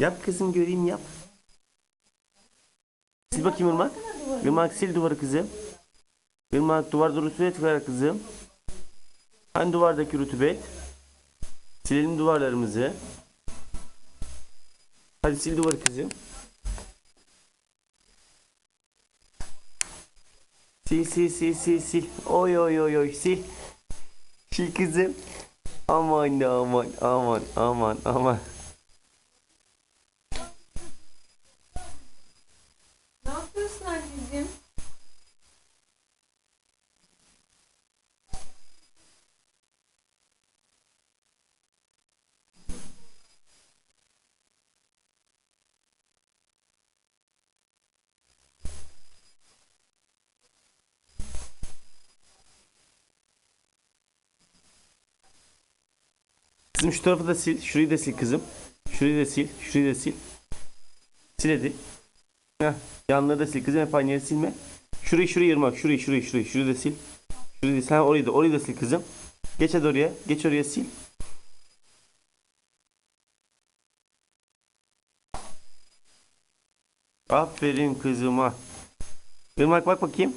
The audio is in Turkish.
Yap kızım göreyim yap. Sil bakayım Irmak. Irmak sil duvarı kızım. Irmak duvarda rutubet var kızım. Hani duvardaki rutubet? Silelim duvarlarımızı. Hadi sil duvarı kızım. Sil sil sil sil sil. Oy oy oy oy sil. Sil kızım. Aman aman aman aman aman. Anneciğim? Kızım şu tarafı da sil. Şurayı da sil kızım. Şurayı da sil. Şurayı da sil. Sil hadi. Heh. Yanları da sil kızım. Hep aynı silme. Şurayı şurayı yırmak. Şurayı şurayı şurayı. Şurayı da sil. Şurayı da sil. Ha, orayı da orayı da sil kızım. Geç hadi oraya. Geç oraya sil. Aferin kızıma. Irmak bak bakayım.